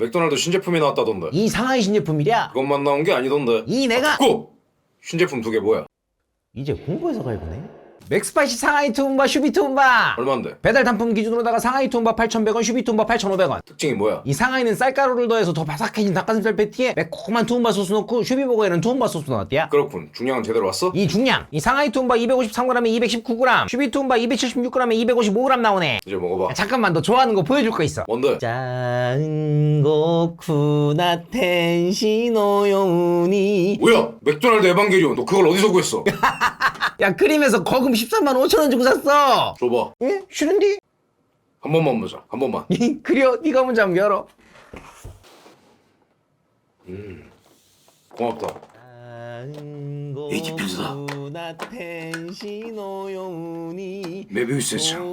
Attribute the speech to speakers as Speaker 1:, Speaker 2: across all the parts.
Speaker 1: 맥도날드 신제품이 나왔다던데.
Speaker 2: 이 상하이 신제품이랴?
Speaker 1: 그것만 나온 게 아니던데.
Speaker 2: 이 내가?
Speaker 1: 고! 신제품 두 개 뭐야?
Speaker 2: 이제 공부해서 갈거네. 맥스파이시 상하이 투움바 슈비 투움바.
Speaker 1: 얼만데?
Speaker 2: 배달 단품 기준으로다가 상하이 투움바 8,100원 슈비 투움바 8,500원.
Speaker 1: 특징이 뭐야?
Speaker 2: 이 상하이는 쌀가루를 더해서 더 바삭해진 닭가슴살 패티에 매콤한 투움바 소스 넣고 슈비버거에는 투움바 소스 넣었대야.
Speaker 1: 그렇군. 중량은 제대로 왔어?
Speaker 2: 이 중량. 이 상하이 투움바 253g에 219g 슈비 투움바 276g에 255g 나오네.
Speaker 1: 이제 먹어봐.
Speaker 2: 야, 잠깐만 너 좋아하는 거 보여줄 거 있어.
Speaker 1: 뭔데?
Speaker 2: 짠 고쿠나 텐시노요우니.
Speaker 1: 뭐야? 맥도날드 에반게리온. 너 그걸 어디서 구했어?
Speaker 2: 야 크림에서 거금 13만 5천 원 주고 샀어.
Speaker 1: 줘봐.
Speaker 2: 예? 싫은데?
Speaker 1: 한 번만 보자. 한 번만.
Speaker 2: 그려 네가 먼저 한번 열어.
Speaker 1: 고맙다.
Speaker 2: 이게
Speaker 1: 필수다.
Speaker 2: 텐시노요우니
Speaker 1: 메비우스의 창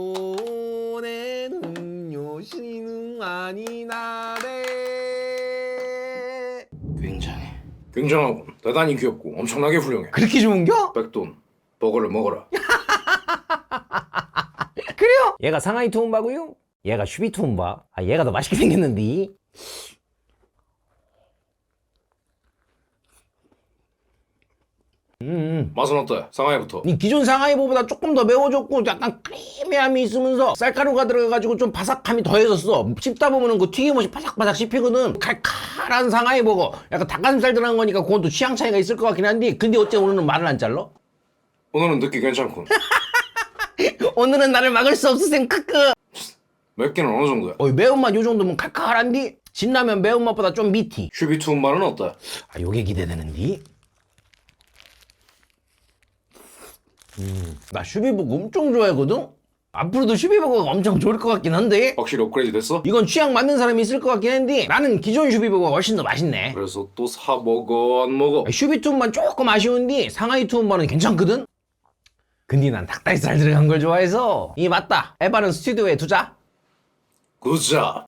Speaker 2: 오네는 요시는 아니나래
Speaker 1: 굉장하군 대단히 귀엽고 엄청나게 훌륭해.
Speaker 2: 그렇게 좋은겨?
Speaker 1: 백돈 버거를 먹어라.
Speaker 2: 그래요? 얘가 상하이 투움바고요? 얘가 슈비 투움바? 아 얘가 더 맛있게 생겼는데. 음,
Speaker 1: 맛은 어때? 상하이부터.
Speaker 2: 이 기존 상하이보다 조금 더 매워졌고 약간 크리미함이 있으면서 쌀가루가 들어가가지고 좀 바삭함이 더해졌어. 씹다 보면은 그 튀김옷이 바삭바삭 씹히거든. 칼칼 한 상하이 버거 약간 닭가슴살 들어간 거니까 그건 또 취향 차이가 있을 것 같긴 한데 근데 어째 오늘은 말을 안 잘라?
Speaker 1: 오늘은 듣기 괜찮군
Speaker 2: 오늘은 나를 막을 수 없으셈. 크크.
Speaker 1: 맵기는 어느 정도야?
Speaker 2: 어이 매운맛 요 정도면 칼칼한디? 신라면 매운맛보다 좀 미티.
Speaker 1: 슈비투운 맛은 어때?
Speaker 2: 아 요게 기대되는디? 음 나 슈비버거 엄청 좋아하거든 앞으로도 슈비버거가 엄청 좋을 것 같긴 한데.
Speaker 1: 확실히 업그레이드 됐어?
Speaker 2: 이건 취향 맞는 사람이 있을 것 같긴 한데 나는 기존 슈비버거가 훨씬 더 맛있네.
Speaker 1: 그래서 또 사 먹어 안 먹어?
Speaker 2: 슈비 투움만 조금 아쉬운데 상하이 투움만은 괜찮거든? 근데 난 닭다리살 들어간 걸 좋아해서. 이 맞다. 에바는 스튜디오에 두자.
Speaker 1: 굿잡